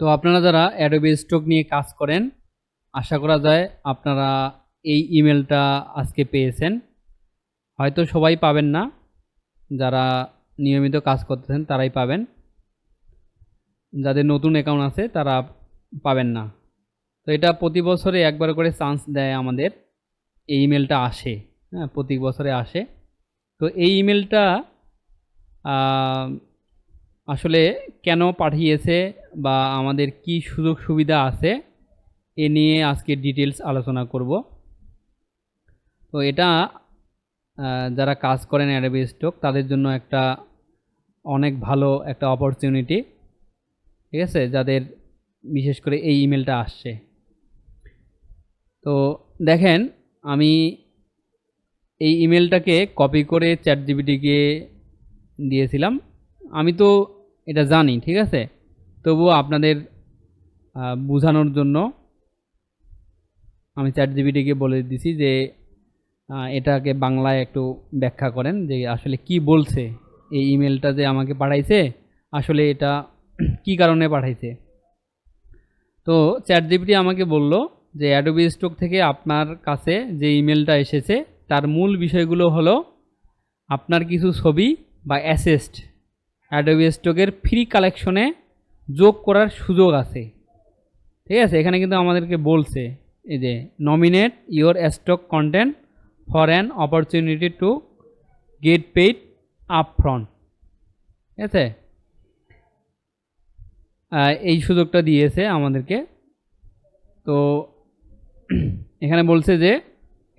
তো আপনারা যারা অ্যাডোবি স্টক নিয়ে কাজ করেন, আশা করা যায় আপনারা এই ইমেলটা আজকে পেয়েছেন। হয়তো সবাই পাবেন না, যারা নিয়মিত কাজ করতেছেন তারাই পাবেন। যাদের নতুন অ্যাকাউন্ট আছে তারা পাবেন না। তো এটা প্রতি বছরে একবার করে চান্স দেয় আমাদের, এই ইমেলটা আসে। হ্যাঁ প্রতি বছরে আসে। তো এই ইমেলটা আসলে কেন পাঠিয়েছে বা আমাদের কি সুযোগ সুবিধা আছে, এ নিয়ে আজকে ডিটেলস আলোচনা করব। তো এটা যারা কাজ করেন অ্যাডোবি স্টক, তাদের জন্য একটা অনেক ভালো একটা অপরচুনিটি ঠিক আছে? যাদের বিশেষ করে এই ইমেলটা আসছে। তো দেখেন, আমি এই ইমেলটাকে কপি করে চ্যাট জিবিটিকে দিয়েছিলাম। আমি তো এটা জানি, ঠিক আছে? তবুও আপনাদের বোঝানোর জন্য আমি চ্যাট জিবিটিকে বলে দিছি যে এটাকে বাংলায় একটু ব্যাখ্যা করেন যে আসলে কি বলছে। এই ইমেলটা যে আমাকে পাঠাইছে, আসলে এটা কি কারণে পাঠাইছে? তো চ্যাট জিপিটি আমাকে বলল যে, অ্যাডোবি স্টক থেকে আপনার কাছে যে ইমেলটা এসেছে, তার মূল বিষয়গুলো হলো, আপনার কিছু ছবি বা অ্যাসেস্ট অ্যাডোবি স্টকের ফ্রি কালেকশনে যোগ করার সুযোগ আছে। ঠিক আছে? এখানে কিন্তু আমাদেরকে বলছে, এই যে nominate your stock content for an opportunity to get paid upfront ঠিক আছে? এই সুযোগটা দিয়েছে আমাদেরকে। তো এখানে বলছে যে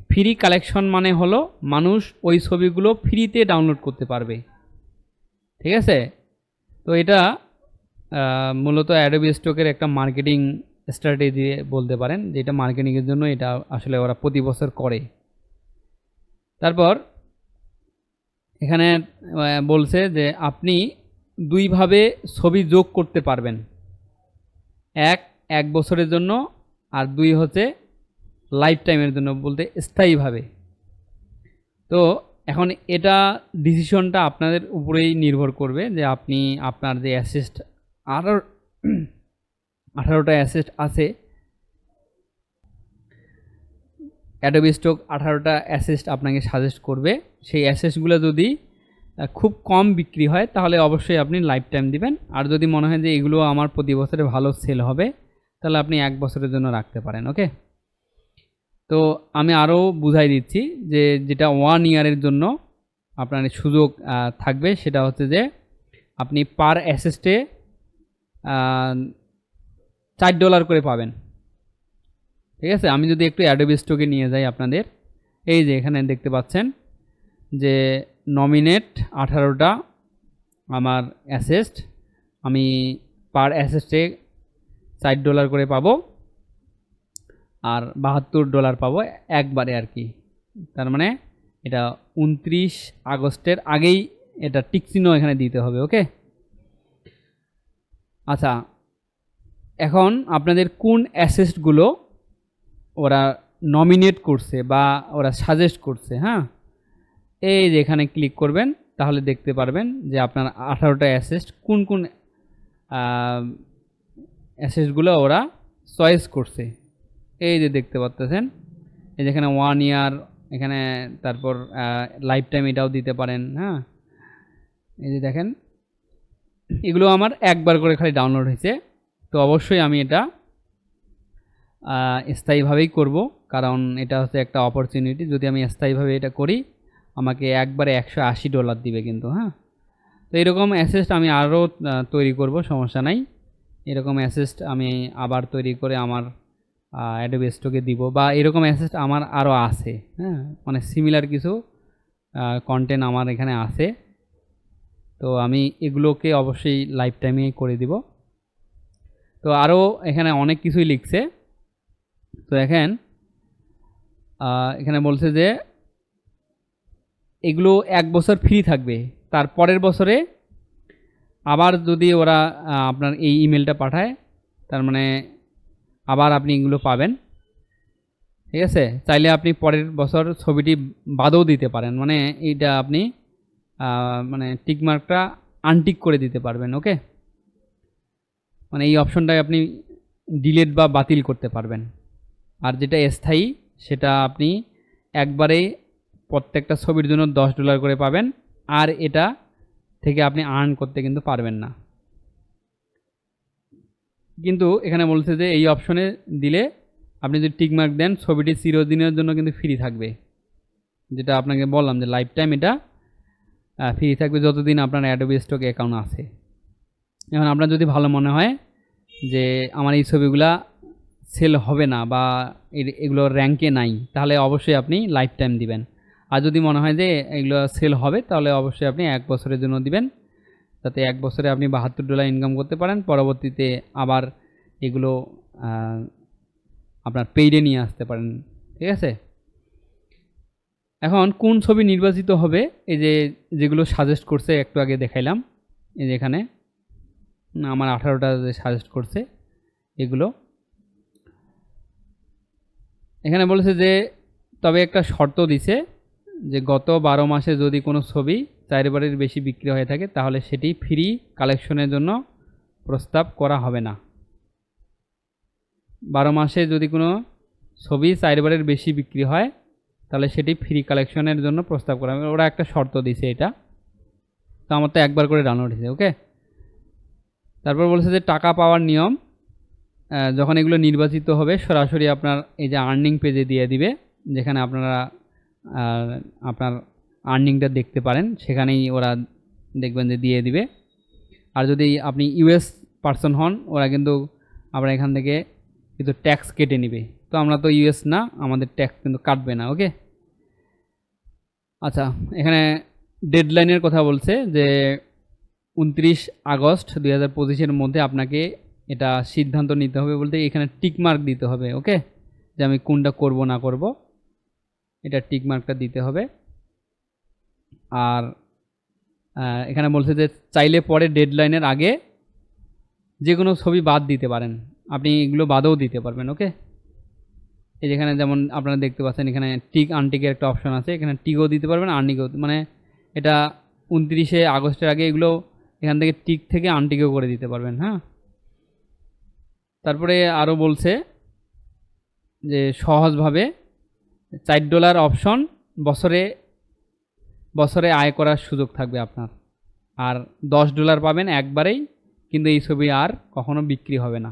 ফ্রি কালেকশন মানে হলো মানুষ ওই ছবিগুলো ফ্রিতে ডাউনলোড করতে পারবে। ঠিক আছে? তো এটা মূলত অ্যাডোবি স্টকের একটা মার্কেটিং স্ট্র্যাটেজি বলতে পারেন যেটা মার্কেটিংয়ের জন্য এটা আসলে ওরা প্রতি বছর করে। তারপর, এখানে বলছে যে আপনি দুইভাবে ছবি যোগ করতে পারবেন। এক এক বছরের জন্য, আর দুই হচ্ছে লাইফ টাইমের জন্য বলতে স্থায়ীভাবে। তো এখন এটা ডিসিশনটা আপনাদের উপরেই নির্ভর করবে যে আপনি আপনার যে অ্যাসিস্ট আরও আঠারোটা অ্যাসিস্ট আছে অ্যাডোবি স্টক আঠারোটা অ্যাসেস্ট আপনাকে সাজেস্ট করবে। সেই অ্যাসেস্টগুলো যদি খুব কম বিক্রি হয়, তাহলে অবশ্যই আপনি লাইফ টাইম দিবেন। আর যদি মনে হয় যে এগুলো আমার প্রতি বছরে ভালো সেল হবে, তাহলে আপনি এক বছরের জন্য রাখতে পারেন ওকে তো আমি আরও বুঝাই দিচ্ছি যে যেটা ওয়ান ইয়ারের জন্য আপনার সুযোগ থাকবে সেটা হচ্ছে যে আপনি পার অ্যাসেস্টে চার ডলার করে পাবেন। ঠিক আছে? আমি যদি একটু অ্যাডোবি স্টকে নিয়ে যাই আপনাদের, এই যে এখানে দেখতে পাচ্ছেন যে নমিনেট আঠারোটা আমার অ্যাসেস্ট আমি পার অ্যাসেস্টে চার ডলার করে পাবো। আর বাহাত্তর ডলার পাবো একবারে আর কি। তার মানে এটা উনত্রিশ আগস্টের আগেই এটা টিকচিহ্ন এখানে দিতে হবে, ওকে? আচ্ছা এখন আপনাদের কোন অ্যাসেস্টগুলো ওরা নমিনেট করছে বা ওরা সাজেস্ট করছে হ্যাঁ? এই যে এখানে ক্লিক করবেন, তাহলে দেখতে পারবেন যে আপনার আঠারোটা অ্যাসেস্ট কোন কোন অ্যাসেস্টগুলো ওরা চয়েস করছে। এই যে দেখতে পাচ্তেছেন, এই যেখানে ওয়ান ইয়ার এখানে তারপর লাইফ টাইম এটাও দিতে পারেন হ্যাঁ? এই যে দেখেন, এগুলো আমার একবার করে খালি ডাউনলোড হয়েছে, তো অবশ্যই আমি এটা স্থায়ীভাবেই করব, কারণ এটা হচ্ছে একটা অপরচুনিটি যদি আমি স্থায়ীভাবে এটা করি, আমাকে একবারে একশো আশি ডলার দিবে কিন্তু হ্যাঁ? তো এরকম অ্যাসেস্ট আমি আরও তৈরি করব, সমস্যা নাই। এরকম অ্যাসেস্ট আমি আবার তৈরি করে আমার অ্যাডোবি স্টকে দিব। বা এরকম অ্যাসেস্ট আমার আরও আছে হ্যাঁ? মানে সিমিলার কিছু কন্টেন্ট আমার এখানে আছে। তো আমি এগুলোকে অবশ্যই লাইফ টাইমে করে দিব। তো আরও এখানে অনেক কিছুই লিখছে। তো দেখেন এখানে বলছে যে, এগুলো এক বছর ফ্রি থাকবে। তার পরের বছরে আবার যদি ওরা আপনার এই ইমেলটা পাঠায়, তার মানে আবার আপনি এগুলো পাবেন। ঠিক আছে? চাইলে আপনি পরের বছর ছবিটি বাদও দিতে পারেন। মানে এইটা আপনি মানে টিকমার্কটা আনটিক করে দিতে পারবেন ওকে মানে এই অপশনটায় আপনি ডিলেট বা বাতিল করতে পারবেন। আর যেটা স্থায়ী, সেটা আপনি একবারেই প্রত্যেকটা ছবির জন্য দশ ডলার করে পাবেন। আর এটা থেকে আপনি আর্ন করতে কিন্তু পারবেন না। কিন্তু এখানে বলছে যে এই অপশনে দিলে আপনি যদি টিকমার্ক দেন, ছবিটি চিরদিনের জন্য কিন্তু ফ্রি থাকবে। যেটা আপনাকে বললাম যে লাইফ টাইম এটা ফ্রি থাকবে যতদিন আপনার অ্যাডোবি স্টক অ্যাকাউন্ট আছে। এখন আপনার যদি ভালো মনে হয় যে আমার এই ছবিগুলা সেল হবে না বা এগুলো র্যাঙ্কে নাই, তাহলে অবশ্যই আপনি লাইফ টাইম দিবেন। আর যদি মনে হয় যে এগুলো সেল হবে, তাহলে অবশ্যই আপনি এক বছরের জন্য দিবেন। যাতে এক বছরে আপনি বাহাত্তর ডলার ইনকাম করতে পারেন, পরবর্তীতে আবার এগুলো আপনার পেইডে নিয়ে আসতে পারেন, ঠিক আছে? এখন কোন ছবি নির্বাচিত হবে? এই যে যেগুলো সাজেস্ট করছে, একটু আগে দেখাইলাম, এই যে এখানে আমার আঠারোটা সাজেস্ট করছে, এগুলো। এখানে বলেছে যে, তবে একটা শর্ত দিছে যে গত বারো মাসে যদি কোনো ছবি চারবারের বেশি বিক্রি হয়ে থাকে, তাহলে সেটি ফ্রি কালেকশনের জন্য প্রস্তাব করা হবে না। বারো মাসে যদি কোনো ছবি চারবারের বেশি বিক্রি হয়, তাহলে সেটি ফ্রি কালেকশনের জন্য প্রস্তাব করা হবে। ওরা একটা শর্ত দিছে এটা। তো আমার তো একবার করে ডাউনলোড হয়েছে ওকে তারপর বলছে যে টাকা পাওয়ার নিয়ম যখন এগুলো নির্বাচিত হবে, সরাসরি আপনার এই যে আর্নিং পেজে দিয়ে দিবে, যেখানে আপনারা আপনার আর্নিংটা দেখতে পারেন, সেখানেই ওরা দেখবেন যে দিয়ে দিবে। আর যদি আপনি ইউএস পার্সন হন, ওরা কিন্তু আপনার এখান থেকে কিন্তু ট্যাক্স কেটে নেবে। তো আমরা তো ইউএস না, আমাদের ট্যাক্স কিন্তু কাটবে না ওকে আচ্ছা এখানে ডেডলাইনের কথা বলছে যে উনত্রিশ আগস্ট দুই হাজার পঁচিশের মধ্যে আপনাকে এটা সিদ্ধান্ত নিতে হবে বলতে এখানে টিকমার্ক দিতে হবে ওকে যে আমি কোনটা করব, না করব, এটা টিকমার্কটা দিতে হবে। আর এখানে বলছে যে চাইলে পরে ডেডলাইনের আগে যে কোনো ছবি বাদ দিতে পারেন। আপনি এগুলো বাদও দিতে পারবেন ওকে এই যেখানে যেমন আপনারা দেখতে পাচ্ছেন, এখানে টিক আনটিকের একটা অপশন আছে। এখানে টিকও দিতে পারবেন আনটিকও মানে এটা উনত্রিশে আগস্টের আগে এগুলো এখান থেকে টিক থেকে আনটিকেও করে দিতে পারবেন হ্যাঁ? তারপরে আরও বলছে যে সহজভাবে চার ডলার অপশন বছরে বছরে আয় করার সুযোগ থাকবে আপনার। আর দশ ডলার পাবেন একবারেই, কিন্তু এই ছবি আর কখনো বিক্রি হবে না।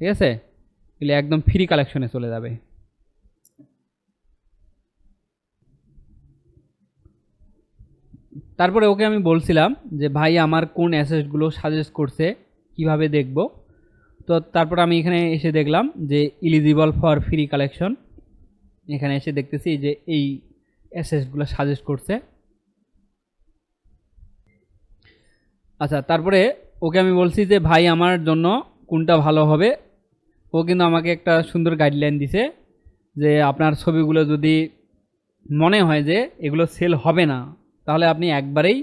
ঠিক আছে? এগুলো একদম ফ্রি কালেকশনে চলে যাবে। তারপরে ওকে আমি বলছিলাম যে, ভাই, আমার কোন অ্যাসেটগুলো সাজেস্ট করছে? কীভাবে দেখব? তো তারপর আমি এখানে এসে দেখলাম যে ইলিজিবল ফর ফ্রি কালেকশন এখানে এসে দেখতেছি যে, এই অ্যাসেসগুলো সাজেস্ট করছে। আচ্ছা তারপরে ওকে আমি বলছি যে, ভাই, আমার জন্য কোনটা ভালো হবে? ও কিন্তু আমাকে একটা সুন্দর গাইডলাইন দিছে যে, আপনার ছবিগুলো যদি মনে হয় যে এগুলো সেল হবে না, তাহলে আপনি একবারেই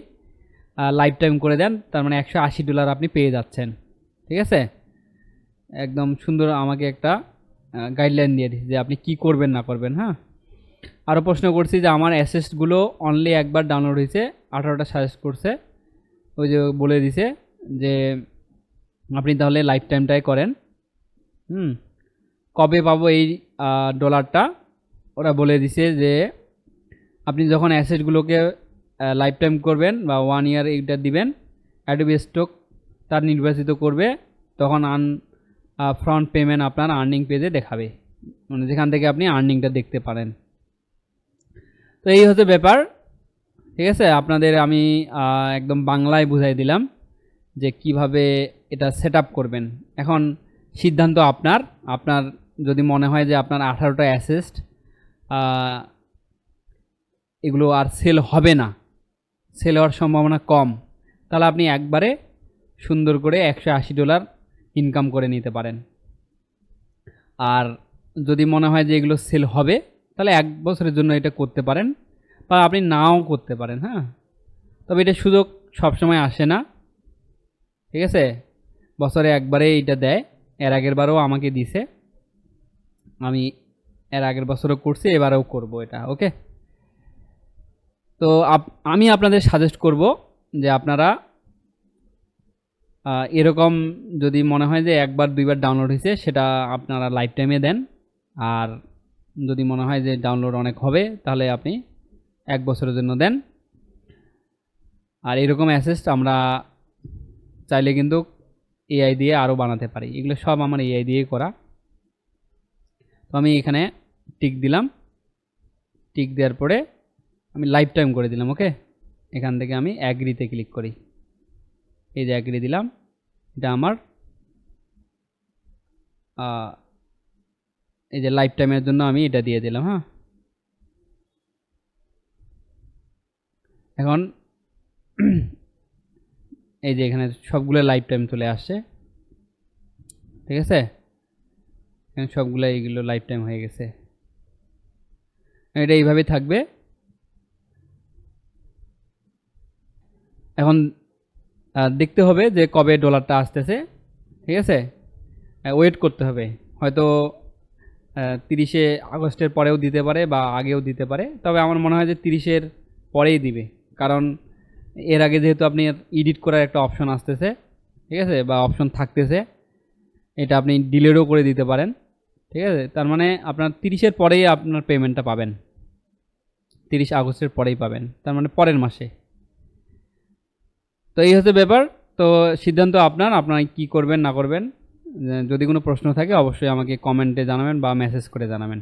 লাইফ টাইম করে দেন। তার মানে একশো আশি ডলার আপনি পেয়ে যাচ্ছেন। ঠিক আছে? একদম সুন্দর আমাকে একটা গাইডলাইন দিয়ে দিচ্ছে যে, আপনি কি করবেন, না করবেন হ্যাঁ? আরও প্রশ্ন করছি যে আমার অ্যাসেসগুলো অনলি একবার ডাউনলোড হয়েছে, আঠারোটা সাজেস্ট করছে। ওই যে বলে দিছে যে আপনি তাহলে লাইফ টাইমটাই করেন। হুম। কবে পাবো এই ডলারটা ওরা বলে দিছে যে আপনি যখন অ্যাসেটগুলোকে লাইফ টাইম করবেন বা ওয়ান ইয়ার এইটা দিবেন অ্যাডোবি স্টক তার নির্বাচিত করবে, তখন আন ফ্রন্ট পেমেন্ট আপনার আর্নিং পেজে দেখাবে। মানে যেখান থেকে আপনি আর্নিংটা দেখতে পারেন। তো এই হচ্ছে ব্যাপার। ঠিক আছে? আপনাদের আমি একদম বাংলায় বুঝাই দিলাম যে কীভাবে এটা সেট করবেন। এখন সিদ্ধান্ত আপনার। আপনার যদি মনে হয় যে আপনার আঠারোটা অ্যাসেস্ট এগুলো আর সেল হবে না সেল হওয়ার সম্ভাবনা কম, তাহলে আপনি একবারে সুন্দর করে একশো আশি ডলার ইনকাম করে নিতে পারেন। আর যদি মনে হয় যে এগুলো সেল হবে তাহলে এক বছরের জন্য এটা করতে পারেন বা আপনি নাও করতে পারেন হ্যাঁ? তবে এটা সুযোগ সবসময় আসে না। ঠিক আছে? বছরে একবারে এইটা দেয়, এর আগের বারও আমাকে দিছে। আমি এর আগের বছরও করছি, এবারেও করব এটা, ওকে? তো আমি আপনাদের সাজেস্ট করব যে আপনারা এরকম যদি মনে হয় যে একবার দুইবার ডাউনলোড হয়েছে, সেটা আপনারা লাইফ টাইমে দেন। আর যদি মনে হয় যে ডাউনলোড অনেক হবে, তাহলে আপনি এক বছরের জন্য দেন। আর এরকম অ্যাসেস্ট আমরা চাইলে কিন্তু এআই দিয়ে আরও বানাতে পারি। এগুলো সব আমার এআই দিয়েই করা। তো আমি এখানে টিক দিলাম। টিক দেওয়ার পরে আমি লাইফ টাইম করে দিলাম ওকে এখান থেকে আমি অ্যাগ্রিতে ক্লিক করি। এই যে অ্যাগ্রি দিলাম, এটা আমার এই যে লাইফ টাইমের জন্য আমি এটা দিয়ে দিলাম হ্যাঁ? এখন এই যে এখানে সবগুলো লাইফ টাইম চলে আসছে, ঠিক আছে? এখানে সবগুলো এইগুলো লাইফ টাইম হয়ে গেছে। এটা এইভাবেই থাকবে। এখন দেখতে হবে যে কবে ডলারটা আসতেছে, ঠিক আছে? ওয়েট করতে হবে। হয়তো তিরিশে আগস্টের পরেও দিতে পারে বা আগেও দিতে পারে। তবে আমার মনে হয় যে তিরিশের পরেই দিবে। কারণ এর আগে যেহেতু আপনি এডিট করার একটা অপশন আসতেছে, ঠিক আছে? বা অপশন থাকতেছে, এটা আপনি ডিলেটও করে দিতে পারেন, ঠিক আছে? তার মানে আপনার তিরিশের পরেই আপনার পেমেন্টটা পাবেন। তিরিশ আগস্টের পরেই পাবেন, তার মানে পরের মাসে। তো এই হচ্ছে ব্যাপার। তো সিদ্ধান্ত আপনার আপনার কি করবেন, না করবেন। যদি কোনো প্রশ্ন থাকে অবশ্যই আমাকে কমেন্টে জানাবেন বা মেসেজ করে জানাবেন।